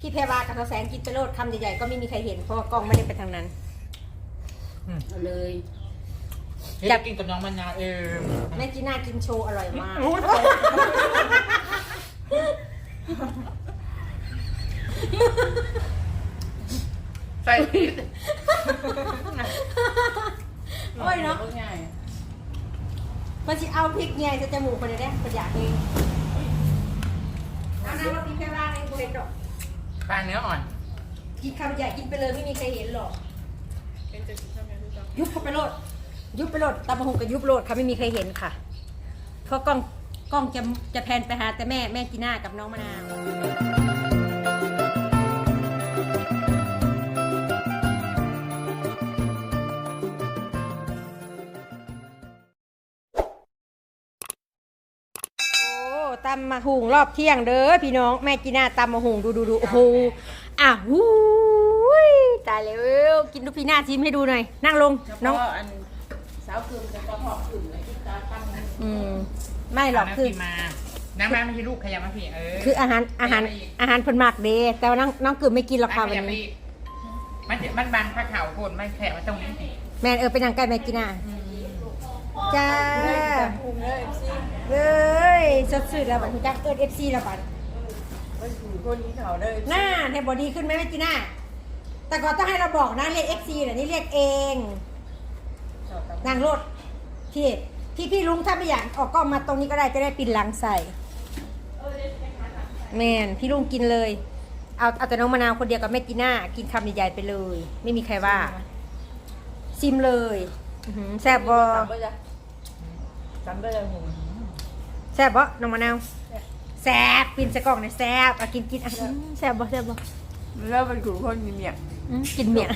พี่เพรวากับทศแสงกินไปโลดคำใหญ่ๆก็ไม่มีใครเห็นเพราะว่ากล้องไม่ได้ไปทางนั้นเอาเลยอยากกินกับน้องมะนาวเองแม่จีน่ากินโชว์อร่อยมากใส่พริกโอ้ยเนาะง่ายมันจะเอาพริกใหญ่ใส่จมูกคนเดียวได้คนอยากเองเอาน้ำว่าพี่เพรวาในบุเรนดอก ปลาเนื้ออ่อน กินคำใหญ่กินไปเลยไม่มีใครเห็นหรอกยุบเข้าไปโลด ยุบไปโลดตามะฮงกับยุบโลดค่ะไม่มีใครเห็นค่ะ เพราะกล้องกล้องจะจะแพนไปหาแต่แม่แม่จีน่ากับน้องมะนาวำมาหุงรอบเที่ยงเด้อพี่น้องแม่จีน่าตำมาหุงดูดูดูโอ้โหอะหูยตายแล้วกินดูพี่หน้าชิมให้ดูหน่อย นั่งลงๆน้น้อองงอันสาวคืนจะก็พอคืนเลยที่ตาตั้งอืมไม่หรอกเาคือน้ำพริกมาน้ำแม่ไม่ใช่ลูกขยับมาพี่เออคืออาหารอาหารขยับไปอีกอาหารผลหมักเดแต่ว่าน้องน้องเกือบไม่กินหรอกค่ะขวันยับไปนี้อีกมันจะมันบางผ้าขาวโคนไม่แฉะมันตรงนี้สิแม่เออไปนั่งใกล้แม่จีน่า จ้าพุงเลยสิเอ้ยสดชื่นแล้วบัดนี้จักเอิร์ดเอฟซีแล้วบัดมันคือคนที่เขาเลยหน้าในบอดีขึ้นไหมแม่จีน่าแต่ก่อนต้องให้เราบอกนะเรียกเอฟซีแต่นี่เรียกเอง นางรถที่ที่พี่ลุงถ้าไม่อยากออกกล้องมาตรงนี้ก็ได้จะได้ปินหลังใส่แมนพี่ลุงกินเลย เอาเอาแต่น้องมะนาวคนเดียวกับแม่จีน่ากินคำใหญ่ๆไปเลย ไม่มีใครว่า ซิมเลยอื้อหือแซ่บบ่จำไปจ้ะจำไปเลยหุงแซ่บบ่น้องมะนาวแซ่บปินใส่กล่องในอยแซ่บอะกินกินอะอื้อแซ่บบ่แซ่บบ่แล้วมันคือคนมีเมียอื้อกินเมีย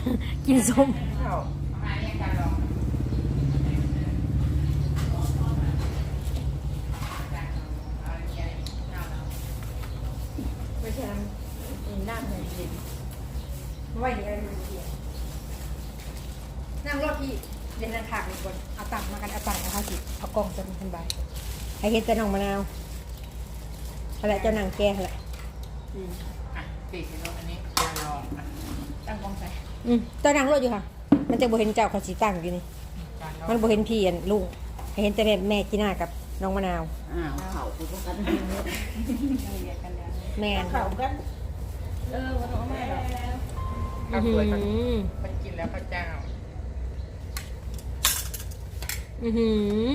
กินส้มเขาประมาณนี้การลองไม่ใช่น้ำมีน้ำในดินไว้เดี๋ยวเราดูดีนั่งรถพี่เดินทางขางคนเอาตังค์มากันเอาตังค์นะคะสิเอา กล่องจะมีคนใบไอเห็นแต่น้องมะนาวอะไรเจ้านางแก่อะไรอะสี่กิโลอันนี้การลองอะตั้งกองใส่อืมเจ้านางรถอยู่ค่ะ มันจะบ่เห็นเจ้าเขาสีตั้งอยู่นี่ การลองมันบ่เห็นพี่อันลุงให้เห็นแต่แม่แม่จีน่ากับน้องมะนาว อ้าวเขาคือพวกกันเรียกกันแล้วแม่นเขากัน เออวันนี้ไม่หรอกข้าวสวยก่อนอื้อหือมันกินแล้วข้าวเจ้าอือหื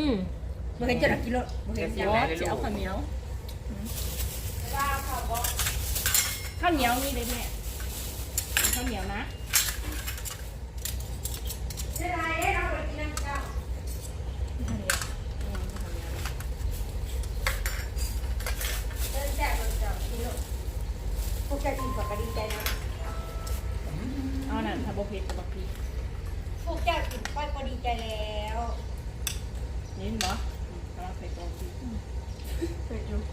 อ บ่เห็นเจ้าหน้ากินรถบ่เห็นเดี๋เจ้ายวจะเอาข้าวเหนียวข้าวเหนียวนี่เลยแม่ข้าวเหนียวนะเสียดายเด้เราไปกินน้ำเจ้าเดินแจกรถเจ้ากินรถพวกเจ้ากินก็ดีใจนะเอานั่นทาโบเพชรกับบักพีพวกเจ้ากินก้อยก็ดีใจแล้ว นี่เหรอกำลังใส่กองพีใส่จุ๊บ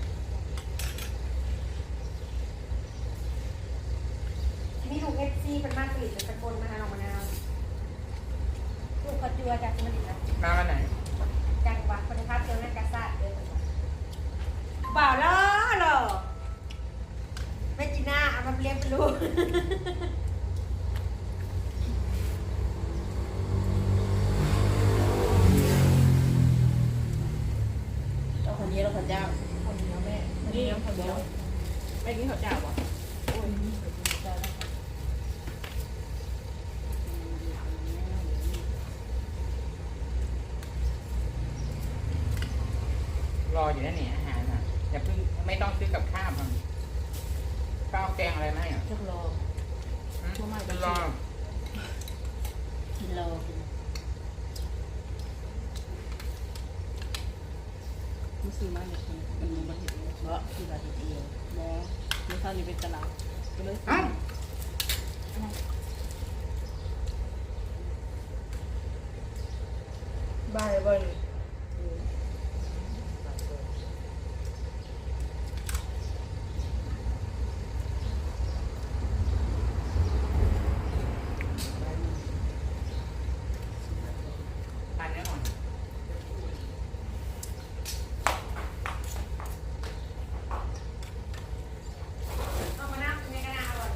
มีลูกเอฟ ซีเป็นมากผลิตเป็นตะโกนมาหาเรามะนาวลูกกระจัวจากสมุทรนะ มาวันไหน จังหวัดคุณภาพเจ้าหน้ากาซาดเดินบ่าวล้อเหรอแม่จีน่าเอามาเลี้ยงเป็นลูก เอาคนนี้เราข้าวเจ้าคนนี้แม่นี่ข้าวเหนียวไม่กินข้าวเจ้าอะโอ้ย รออยู่นั่นนี่อาหารอะอย่าเพิ่งไม่ต้องซื้อกับข้าวมันข้าวแกงอะไรไหมอะจักรออืมทั่วมารอกินรอกินมันซื้อมาเนี่ยคนมันรู้มันเห็นเพราะที่เราเห็นเองบอเมื่อเช้านี้เป็นตลาดก็เลยซื้เอ้าอ บายบาย ทานเนื้ออ่อน เอามะนาวเป็นไงกันนะอร่อย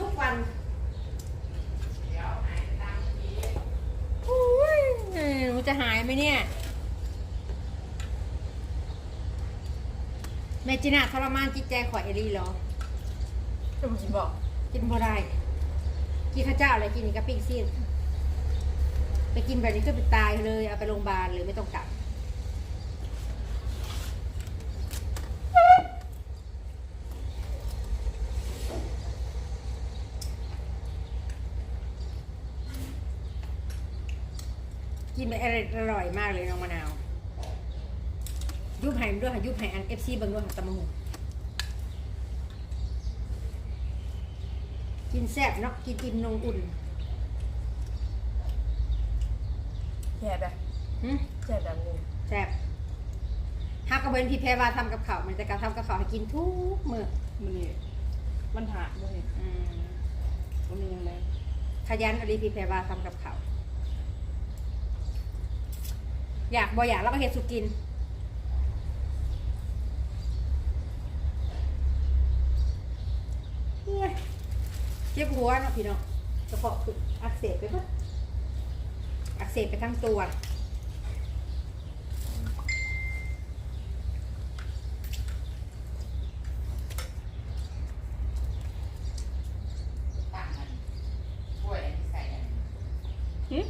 ทุกวัน เดี๋ยวหายตามเมื่อกี้ อุ้ยหนูจะหายไห มเนี่ย แม่จีน่าทรมานจิตใจข่อยเอรีเหรอจะมากินบอกกินบ่ได้ กินข้าวเจ้าอะไรกินนี่ก็ปิ้งซีนไปกินแบบนี้ก็ไปตายเลย เอาไปโรงพยาบาลเลยไม่ต้องกลับ กินไปอร่อยอร่อยมากเลยน้องมะนาว ยุบไห่ด้วยค่ะยุบไห่อันเอฟซีเบิ่งด้วยค่ะตะมะหุกินแซ่บเนาะกินอิ่มนงอุ่นแย่แบบหึแย่แบบนึงแซ่บถ้ากระเบนพี่แพรว่าทำกับข้าวมันจะการทำกับข้าวให้กินทุกมื้อมันนี่มันหาด้วยอืมมันมียังไงขยันอะไรพี่แพรว่าทำกับข้าว อยากบ่อยากแล้วก็เฮ็ดสุกินเฮ้ยเจ็บหัวเนาะพี่น้องกระเพาะคืออักเสบไปปะอักเสบไปทั้งตัวตั้งมันถ้วยอันที่ใส่อันนี้หึ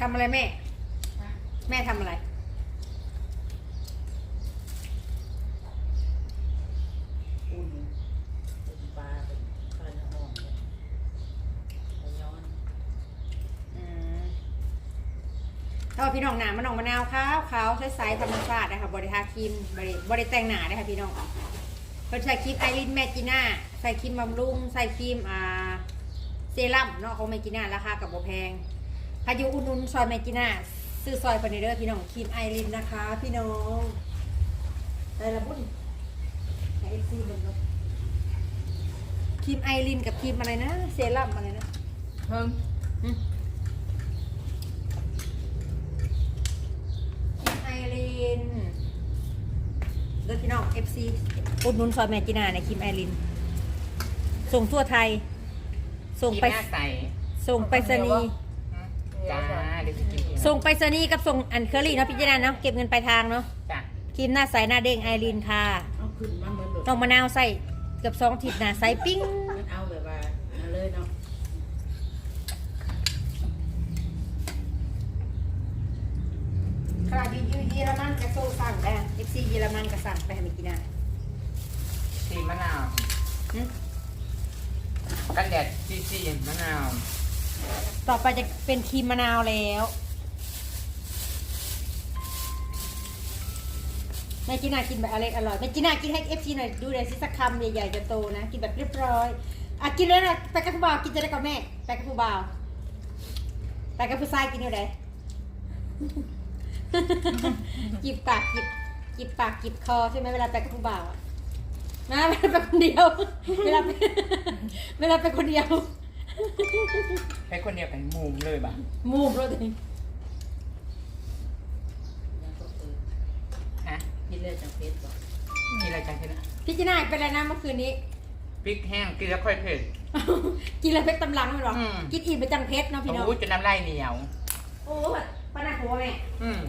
ทำอะไรแม่ ฮะ แม่ทำอะไร อุ่นเป็นปลาเป็นปลาเนื้ออ่อนเนี่ยปลาย้อน อืม ถ้าว่าพี่น้องหนามันน้องมะนาวขาวขาวใสๆธรรมชาตินะคะบริทาครีมบริบริแต่งหนาได้ค่ะพี่น้องเพิ่นใส่ครีมไอรินแมจิน่าใส่ครีมบำรุงใส่ครีมอ่าเซรั่มเนาะของแมจิน่าราคากับบ่แพงพายุอุ่นๆซอยแมจิน่าซื้อซอยไปในเด้อพี่น้องครีมไอรินนะคะ พี่น้องแต่ละบุญให้เอฟซีเบิ่งเนาะครีมไอรินกับครีมอะไรนะเซรั่มอะไรนะเพิ่ม อืมไอริน เด้อพี่น้อง FC อุดหนุนซอยแมจินาในคิมไอริน ส่งทั่วไทย ส่งไปที่หน้าใสส่งไปรษณีย์อืมจ้าเดี๋ยวจะกินอีกส่งไปรษณีย์กับส่งอันเคอรี่เนาะพี่เจนาเนาะเก็บเงินปลายทางเนาะจ้ะครีมหน้าใสหน้าเด้งไอรินค่ะเอาขึ้นมาเหมือนแบบน้องมะนาวใส่เกือบสองทิศหน้าใสปิ้ง มันเอาแบบว่าเอาเลยเนาะ ขนาดอยูเยอรมันก็โซ่สั่งได้ FC เยอรมันก็สั่งไปให้แมจินา ซีมะนาว หึ กันแดดซีซีมะนาวต่อไปจะเป็นครีมมะนาวแล้วแม่จีน่ากินแบบอร่อยอร่อยแม่จีน่ากินให้เอฟซีหน่อยดูเลยสิสักคำใหญ่ๆจะโตนะ กินแบบเรียบร้อยอะกินแล้วนะไปกับผู้บ่าวกินจะได้กับแม่ไปกับผู้บ่าวไปกับผู้ชายกินอยู่ไหนจิบปากจิบจิบปากจิบคอใช่ไหมเวลาไปกับผู้บ่าวอะ นะเวลาไปคนเดียว เวลาไปเวลาไปคนเดียวให้คนเดียวกันมุมเลยบ่ะมูบเลยยังก็คือฮะกินเลยจังเพชรบอกกินอะไรจังทีนะพี่จีน่าเป็นอะไรนะเมื่อคืนนี้ พริกแห้งกินแล้วค่อยเผ็ด กินแล้วเพชรตำลังมันหรออืม กินอิ่มไปจังเพชรเนาะพี่น้องโอ้ยจนน้ำลายเหนียว โอ้ยป้าหน้าหัวแม่ อืม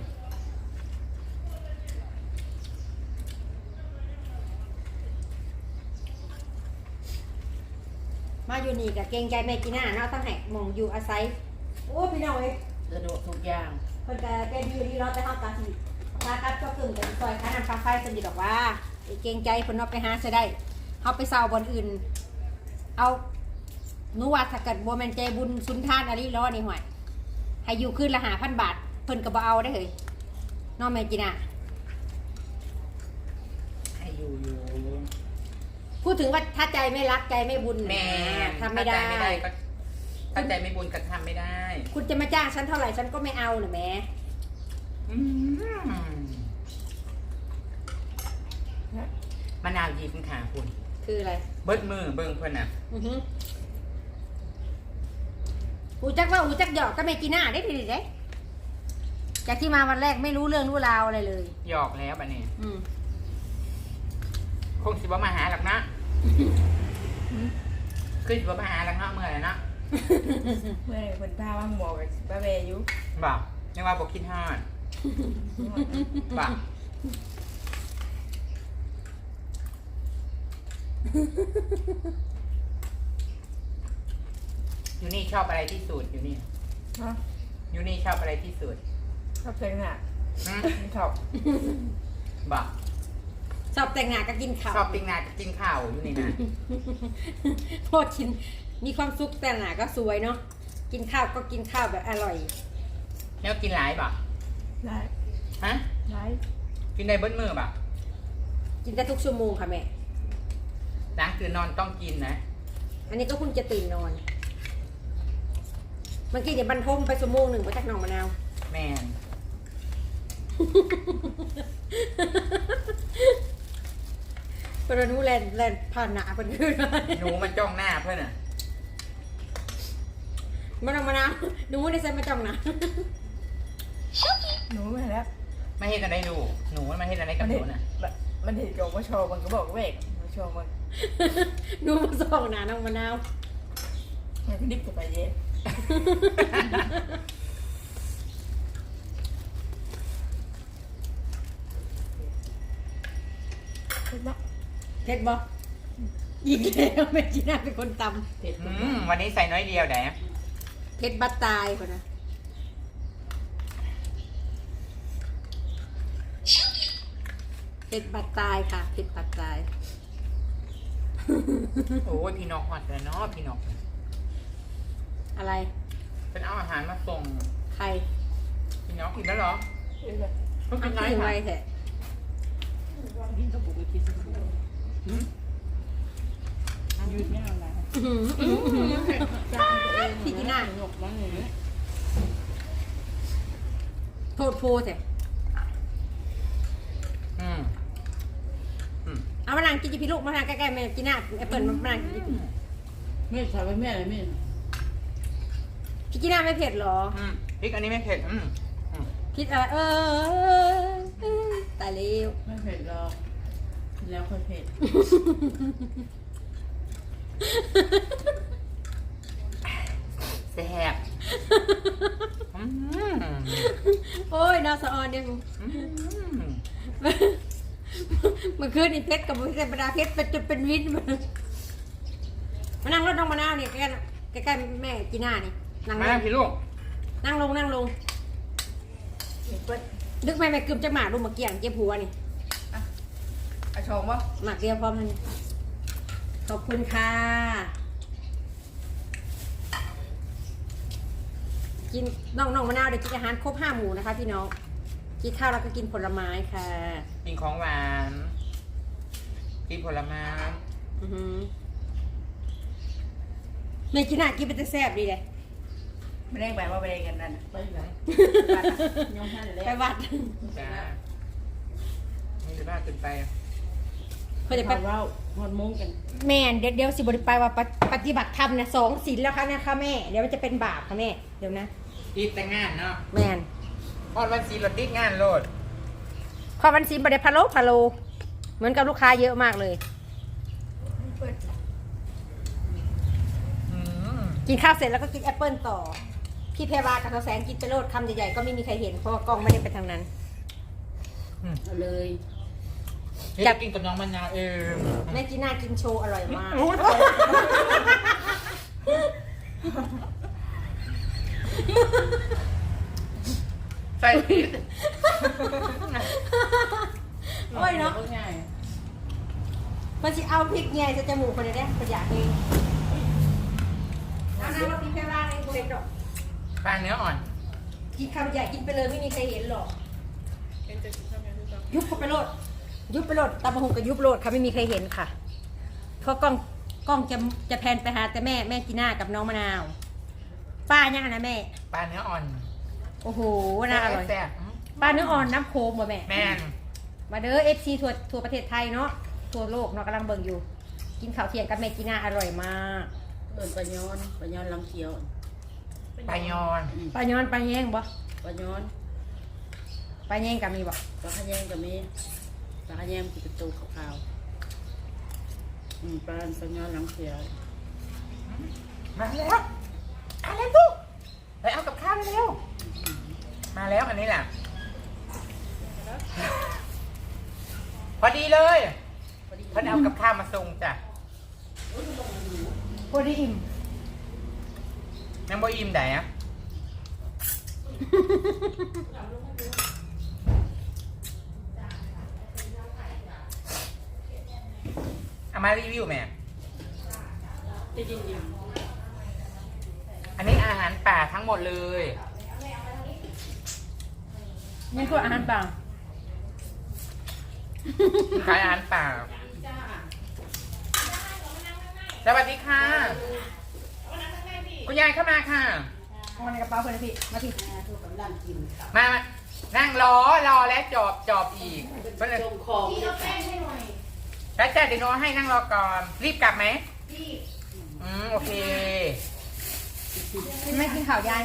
อยู่นี่กับเกรงใจแม่จีน่าเนาะต้องแหกหมองอยู่อาศัย โอ้พี่น้องเอ้ยสะดวกทุกอย่างเพิ่นก็แกดีอยู่ดีเนาะแต่เฮาตาสิพากัดก็กึ่งกันซอยค่าน้ำค่าไฟสนิทดอกว่าไอ้เกรงใจเพิ่นเนาะไปหาซะได้เฮาไปเซาบอนอื่น เอาหนูว่าถ้าเกิดบ่แม่นใจบุญสุนทานอะไรล้อนี่ห่วยให้อยู่คืนละ5,000บาทเพิ่นก็บ่เอาได้เฮ้ยเน้องแม่จีน่าให้อยู่อยู่ พูดถึงว่าถ้าใจไม่รักใจไม่บุญแม่ทำไม่ได้ ถ้าใจไม่ได้ก็ถ้าใจไม่บุญก็ทำไม่ได้คุณจะมาจ้างฉันเท่าไหร่ฉันก็ไม่เอาหน่ะแหม่อืมมะนาวยีคุณขาคุณ คืออะไร เบิดมือเบิ่งเพิ่นน่ะอือหือหูจักว่าหูจักหยอกก็ไม่กินหน้าได้ทีเด้จากที่มาวันแรกไม่รู้เรื่องรู้ราวอะไรเลย หยอกแล้วบัดนี้อืม คงสิบ่มาหาหรอกนะ ขึ้นมาหาแล้วเนาะเมื่อไหร่เนาะเมื่อคนพาว่าหมอกับป้าเบยุบอกยังว่าบอกคิดฮอดบอกอยู่นี่ชอบอะไรที่สุดอยู่นี่ฮะอยู่นี่ชอบอะไรที่สุดชอบเพลงหนักหืมไม่ชอบบอก ชอบแต่งงานก็กินข้าวชอบปิ้งนากับกินข้าวอยู่นี่นะพอกินมีความสุขแต่งงานก็สวยเนาะกินข้าวก็กินข้าวแบบอร่อย แล้วกินหลายบอกได้ฮะได้กินได้เบิ้ลมือบอกกินได้ทุกชั่วโมงค่ะแม่หลังตื่นนอนต้องกินนะ อันนี้ก็เพิ่งจะตื่นนอนเมื่อกี้เดี๋ยวบรรทมไปชั่วโมงหนึ่งมาจากหนองมะนาว แมน เปรนูแลนแลนผ่านหนาเป็นขึ้นมาหนูมันจ้องหน้าเพื่อนอะมะนาวมะนาวหนูในเซนมาจ้องหนะหนูไม่แล้วไม่เห็นอะไรดูหนูมันไม่เห็นอะไรกับหนูน่ะมันเห็นกองว่าโชว์มันก็บอกเวกมาโชว์มันหนูมาส่องหนาน้องมะนาวมันก็ดิบกับไปเย็น เผ็ดบ่อีกแล้วแม่จีน่าเป็นคนตเผ็ดอืมวันนี้ใส่น้อยเดียวแต่ำเผ็ดบัตตายคนนะเผ็ดบัตตายค่ะเผ็ดบัตตาย โอ้ยพี่นกฮอตเลยเนาะพี่นกอะไรเป็นเอาอาหารมาส่งใครพี่นกกินแล้วเหรอเพิ่งอักินนน้อยที่ค่ะไว้แท้อืม ยืดไม่เอาละอื้อหืออื้อหือพี่จีน่าหยกบ้างเลยโทษโพแท้อืมอืมเอามานั่งกินจิพี่ลูกมานั่งใกล้ๆแม่จีน่าแอปเปิลมานั่งกินจิพี่ไม่ใช่ไปแม่เลยแม่พี่จีน่าไม่เผ็ดเหรออืมพริกอันนี้ไม่เผ็ดอืมอืมคิดอะไรเออตายเร็วไม่เผ็ดหรอก แล้วค่อยเผ็ด แซ่บอืมโอ้ยนาสะออนเนี่ยอืมเมื่อคืนนี่เพชรกับเพชรประดาเพชรเป็นจนเป็นวินมามานั่งรถน้องมะนาวเนี่ยใกล้ๆใกล้ๆแม่จีน่านี่นั่งลมางพี่ลูกนั่งลงนั่งลงเปิ้ลดึกแม่แม่กึมจักหมากลูกมาเกี่ยงเจ็บหัวนี่ เอาชงปะหมากเดียวพร้อมทันขอบคุณค่ะ กินน้องน้องมะนาวเดี๋ยวกินอาหารครบห้าหมู่นะคะพี่น้องกินข้าวแล้วก็กินผลไม้ค่ะกินของหวานกินผลไม้อือหือแม่กินอาหารกินเป็นแต่แซ่บดีเลยไม่ได้แบบว่าไปเรียนกันนั่นไปไหนยองท่านเลยไปวัดจ้าไม่ได้บ้าเกินไป เพื่อจะไปว่าฮอดมงกันแม่นเดี๋ยวเดี๋ยวสิบริไปว่าปฏิปฏิบัติธรรมนะสองศีลแล้วค่ะนะคะแม่ เดี๋ยวมันจะเป็นบาปค่ะแม่ เดี๋ยวนะ อีกแต่งงานเนาะแม่นพอดวันซีรถติดงานโลดขอวันศีลบริพะโลพะโล เหมือนกับลูกค้าเยอะมากเลย อืมกินข้าวเสร็จแล้วก็กินแอปเปิลต่อ พี่เพรวากับทอแสงกินไปโลดคำใหญ่ๆก็ไม่มีใครเห็นเพราะว่ากล้องไม่ได้ไปทางนั้นเลยเฮ้ย จับกินกับน้องมะนาวเองแม่จีน่ากินโชว์อร่อยมากอุ๊ยใส่พริกโอ้ยเนาะง่ายมันจะเอาพริกแง่จะจมูกคนเดียวได้ประหยัดเองน้ำน้ำว่าพี่เพรวาในโบเห็นดอกปลาเนื้ออ่อน กินคำใหญ่กินไปเลยไม่มีใครเห็นหรอกเป็นจะทำยังไงต่อยุบเข้าไปโลด ยุบไปโลดตาบะหงกับยุบโลดค่ะไม่มีใครเห็นค่ะเพราะกล้องกล้องจะจะแพนไปหาแต่แม่แม่จีน่ากับน้องมะนาว ป้ายังอะนะแม่ ปลาเนื้ออ่อนโอ้โหน่าอร่อยแซ่บป้าเนื้ออ่อนน้ำโคมบ่แม่แม่นมาเด้อเอฟซีทั่วทั่วประเทศไทยเนาะทั่วโลกเนาะกำลังเบิ่งอยู่ กินข้าวเที่ยงกับแม่จีน่าอร่อยมากเอินปลาย้อนปลาย้อนลำเขียวปลายอนปลาย้อนปลาแยงบ่ปลาย้อนปลาแยงกับมีบ่ปลาขยงกับมี ปลาขยงคือเป็นตัวขาวอืมปลาสัญญาหลังเสียมาแล้วมาแล้วลูกไปเอากับข้าวเร็วมาแล้วอันนี้แหละพอดีเลยเพิ่นเอากับข้าวมาส่งจ้ะพอดีอิ่มยังบ่อิ่มไดอะ เอามารีวิวแม่ จะยินยินอันนี้อาหารป่าทั้งหมดเลย นี่คืออาหารป่าขายอาหารป่า สวัสดีค่ะ คุณยายเข้ามาค่ะ เอามาในกระเป๋าเพื่อนพี่ มาพี่มามานั่งรอรอแล้วจอบจอบอีกเพิ่นเลยจงของ แล้วจ้าเดี๋ยวโน้ให้นั่งรอก่อน รีบกลับไหมอืมโอเคกินไหม่กินข่าวยาย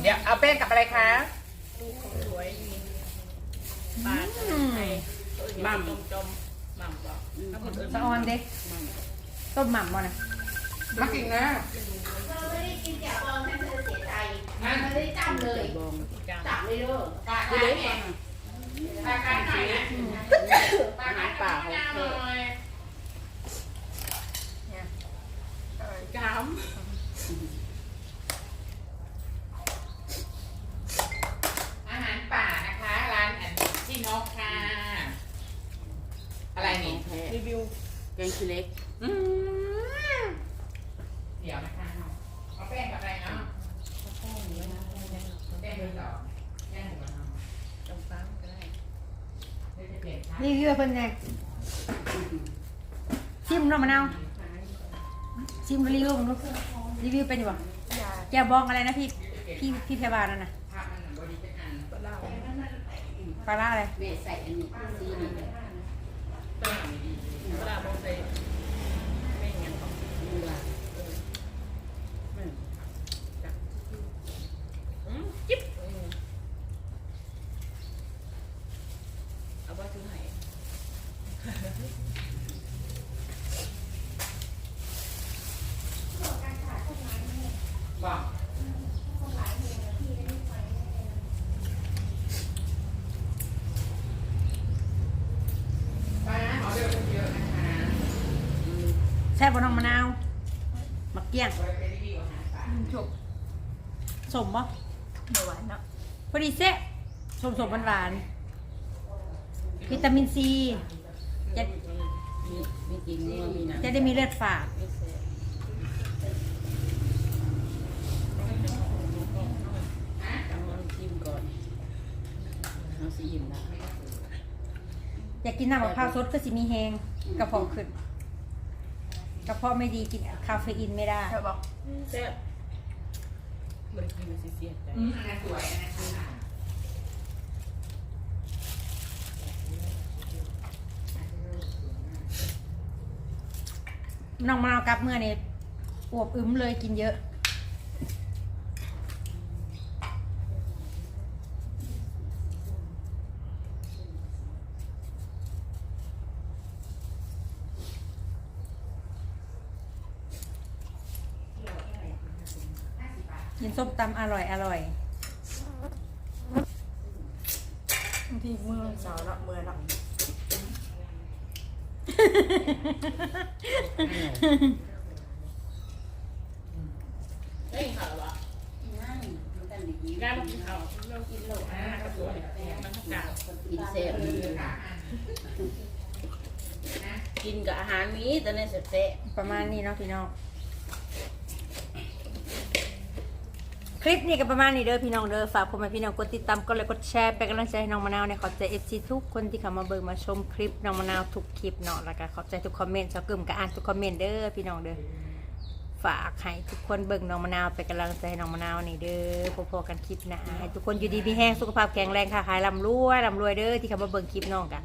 เดี๋ยวเอาแป้งกับอะไรคะสวยปลาไทยมั่มจมมั่มบอกถ้าคนอื่นสะออนเด็กต้มหม่ำมานะมากินนะไม่ได้กินแกะบองฉันเธอเสียใจมาไม่ได้จำเลยบองจ้าจับเลยเด้อปลาขายเนี่ย ปลาขายหนนะปลาขายป่าของเธอกามอาหารป่านะคะ ร้านอันที่นกค่ะ อะไรนี่รีวิวแกงขี้เล็กเดี๋ยวนะคะเอาแป้งกับอะไรเนาะแป้งเบอร์สองแป้งหมูกระทะ จงฟ้าก็ได้ เดี๋ยวจะเปลี่ยนค่ะ รีวิวให้เพิ่นไงชิมเนาะมะนาวชิมรีวิวมึงดูรีวิวเป็นอยู่บ่แกบองอะไรนะพี่พี่พี่พยาบาลนั่นน่ะภาพมันบริจาคอันปลาเล่าปลาล่าอะไร แม่ใส่อันนี้ซีนี่ ปลาไม่ดีปลาโมเสกไม่เงี้ยของมือละจิ๊บเอาไปซื้อไหน บอกไปนะขอเดินคนเดียวนะคะ แซ่ บบ่น้องมะนาวมักเกี้ยงไปไปรีวิวอาหารป่าจบสมบ่เมื่อวานเนาะพอดีแซ่บสมสมหวานๆวิตามินซีจะมีมีกินเนื้อมีหนังจะได้มีเลือดฝาดไม่แซ่ต้องลองชิมก่อนเอาสีอิ่มละอยากกินน้ำมะพร้าวสดก็สิมีแฮงกระเพาะขึ้น กระเพาะไม่ดีกินคาเฟอีนไม่ได้ เธอบอกแซ่บบริกินสีเสียใจอืมอันนั้นสวยอันนั้นสวยน้องมะนาวกลับเมื่อนี่อวบอึมเลยกินเยอะ กินส้มตำอร่อยอร่อยบางทีมือสาวละมือละเฮ้ยข่าววะนั่งมันกันดีงากินข่าวเรากินโลอะกระสวยมันกล่างกินเสร็จกินกับอาหารนี้แต่ในเสร็จเสร็จประมาณนี้เนาะพี่น้อง คลิปนี้ก็ประมาณนี้เด้อพี่น้องเด้อฝากผมให้พี่น้องกดติดตามกดไลค์กดแชร์เป็นกำลังใจให้น้องมะนาวในขอบใจเอฟซีทุกคนที่เข้ามาเบิ่งมาชมคลิปน้องมะนาวทุกคลิปเนาะแล้วก็ขอบใจทุกคอมเมนต์ชาวกลุ่มก็อ่านทุกคอมเมนต์เด้อพี่น้องเด้อฝากให้ทุกคนเบิ่งน้องมะนาวเป็นกำลังใจให้น้องมะนาวนี่เด้อพอๆกันคลิปหนะให้ทุกคนอยู่ดีมีแห้งสุขภาพแข็งแรงค่ะขายลำรวยลำรวยเด้อที่เข้ามาเบิ่งคลิปน้องกัน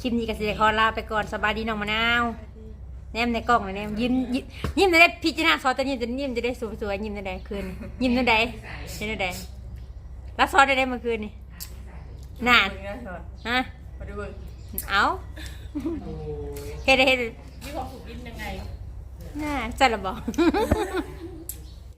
คลิปนี้ก็สิได้ขอลาไปก่อนสบายดีน้องมะนาว แนมในกล้องเลยแนมยิ้มยิ้มยิ้มจะได้พิจารณาซอสแต่ยิ้มจะยิ้มจะได้สวยๆยิ้มจะได้คืนยิ้มจะได้ยิ้มจะได้แล้วซอสได้ได้เมื่อคืนนี่นานมึงนะสอนฮะมาดูเบิ่งเอาโอ้ยเฮ็ดเฮ็ดมีความสุขกินยังไงน่าจัดละบอก